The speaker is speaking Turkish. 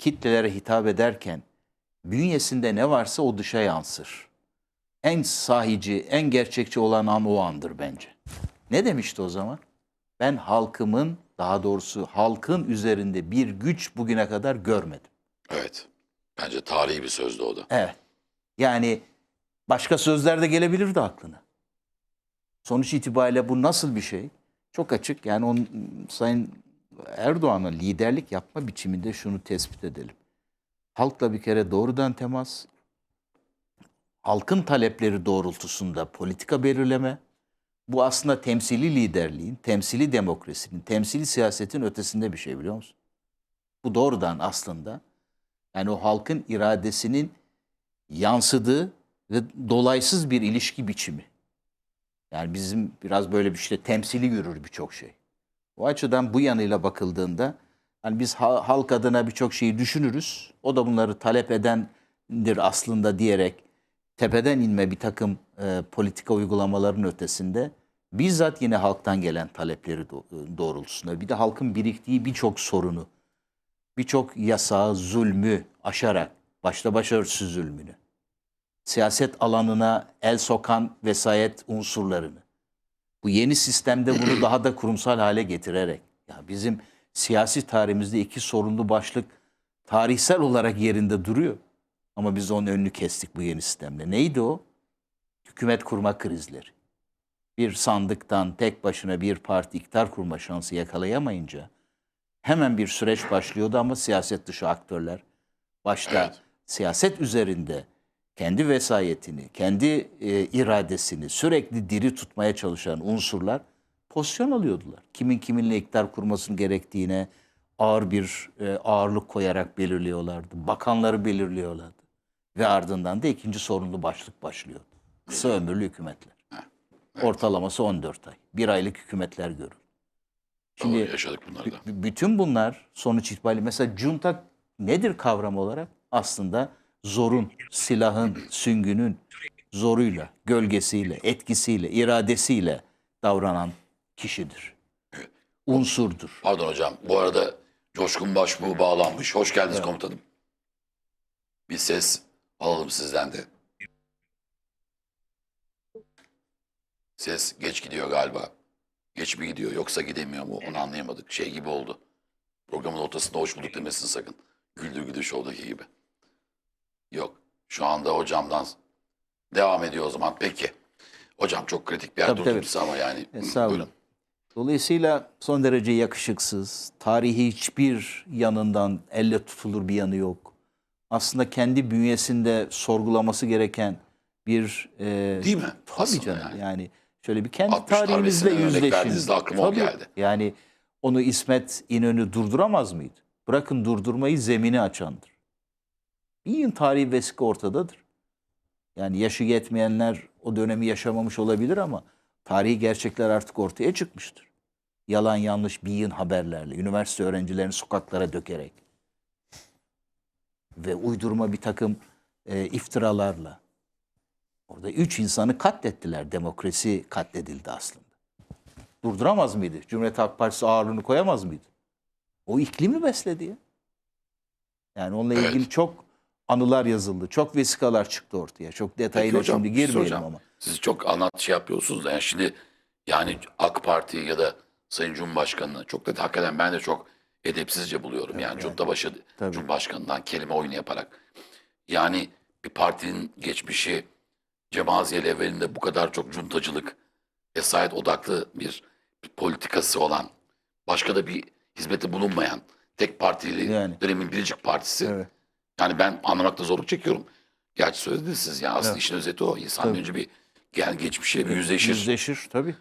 kitlelere hitap ederken bünyesinde ne varsa o dışa yansır. En sahici, en gerçekçi olan an o andır bence. Ne demişti o zaman? Ben halkımın, daha doğrusu halkın üzerinde bir güç bugüne kadar görmedim. Evet. Bence tarihi bir sözdü o da. Evet. Yani başka sözler de gelebilirdi aklına. Sonuç itibariyle bu nasıl bir şey? Çok açık. Yani onun, Sayın Erdoğan'ın liderlik yapma biçiminde şunu tespit edelim. Halkla bir kere doğrudan temas, halkın talepleri doğrultusunda politika belirleme, bu aslında temsili liderliğin, temsili demokrasinin, temsili siyasetin ötesinde bir şey biliyor musun? Bu doğrudan aslında yani o halkın iradesinin yansıdığı ve dolaysız bir ilişki biçimi. Yani bizim biraz böyle bir işte temsili yürür birçok şey. O açıdan bu yanıyla bakıldığında hani biz ha- halk adına birçok şeyi düşünürüz. O da bunları talep edendir aslında diyerek tepeden inme bir takım e, politika uygulamaların ötesinde bizzat yine halktan gelen talepleri do- doğrultusunda bir de halkın biriktiği birçok sorunu, birçok yasağı, zulmü aşarak başta başörtüsü zulmünü, siyaset alanına el sokan vesayet unsurlarını, bu yeni sistemde bunu daha da kurumsal hale getirerek, ya bizim siyasi tarihimizde iki sorunlu başlık tarihsel olarak yerinde duruyor. Ama biz onun önünü kestik bu yeni sistemle. Neydi o? Hükümet kurma krizleri. Bir sandıktan tek başına bir parti iktidar kurma şansı yakalayamayınca hemen bir süreç başlıyordu ama siyaset dışı aktörler başta siyaset üzerinde kendi vesayetini, kendi e, iradesini sürekli diri tutmaya çalışan unsurlar pozisyon alıyordular. Kimin kiminle iktidar kurmasının gerektiğine ağır bir e, ağırlık koyarak belirliyorlardı. Bakanları belirliyorlardı. Ve ardından da ikinci sorunlu başlık başlıyordu. Kısa ömürlü hükümetler. Ortalaması 14 ay. Bir aylık hükümetler görün. Şimdi, Şimdi yaşadık bunları da. B- bütün bunlar sonuç itibariyle mesela junta nedir kavram olarak? Aslında zorun, silahın, süngünün zoruyla, gölgesiyle, etkisiyle, iradesiyle davranan kişidir. Unsurdur. Pardon hocam. Bu arada Coşkun Başbuğ bağlanmış. Hoş geldiniz Evet. komutanım. Bir ses alalım sizden de. Ses geç gidiyor galiba. Geç mi gidiyor yoksa gidemiyor mu onu anlayamadık. Şey gibi oldu. Programın ortasında hoş bulduk demesin sakın. Güldür Güldür Show'daki gibi. Yok. Şu anda hocamdan devam ediyor o zaman. Peki. Hocam çok kritik bir yer Tabii, durdum tabii. ama yani. Estağfurullah. Buyurun. Dolayısıyla son derece yakışıksız, tarihi hiçbir yanından elle tutulur bir yanı yok. Aslında kendi bünyesinde sorgulaması gereken bir... e, Değil mi? Tabii Aslında canım yani. yani. Şöyle bir kendi 60 tarihimizle yüzleşin. aklıma Tabii. geldi. Yani onu İsmet İnönü durduramaz mıydı? Bırakın durdurmayı zemini açandır. Yığın tarihi vesika ortadadır. Yani yaşı yetmeyenler o dönemi yaşamamış olabilir ama tarihi gerçekler artık ortaya çıkmıştır. Yalan yanlış bir yığın haberlerle, üniversite öğrencilerini sokaklara dökerek ve uydurma bir takım e, iftiralarla. Orada üç insanı katlettiler. Demokrasi katledildi aslında. Durduramaz mıydı? Cumhuriyet Halk Partisi ağırlığını koyamaz mıydı? O iklimi besledi ya. Yani onunla Evet. ilgili çok anılar yazıldı. Çok vesikalar çıktı ortaya. Çok detayına hocam, şimdi girmeyelim soracağım. ama. Siz çok anlat şey yapıyorsunuz da yani şimdi yani AK Parti ya da Sayın Cumhurbaşkanı'nı çok da hakikaten ben de çok edepsizce buluyorum. yani yani. Cumhurbaşı Tabii. Cumhurbaşkanı'ndan kelime oyunu yaparak. Yani bir partinin geçmişi Cemaziyeli evvelinde bu kadar çok cuntacılık, vesayet odaklı bir, bir politikası olan, başka da bir hizmeti bulunmayan tek partili Yani. dönemin biricik partisi. Evet. Yani ben anlamakta zorluk çekiyorum. Gerçi söylediniz siz ya aslında Evet. işin özeti o. İnsan Tabii. önce bir gel geçmişiyle bir yüzleşir. Yüzleşir tabii.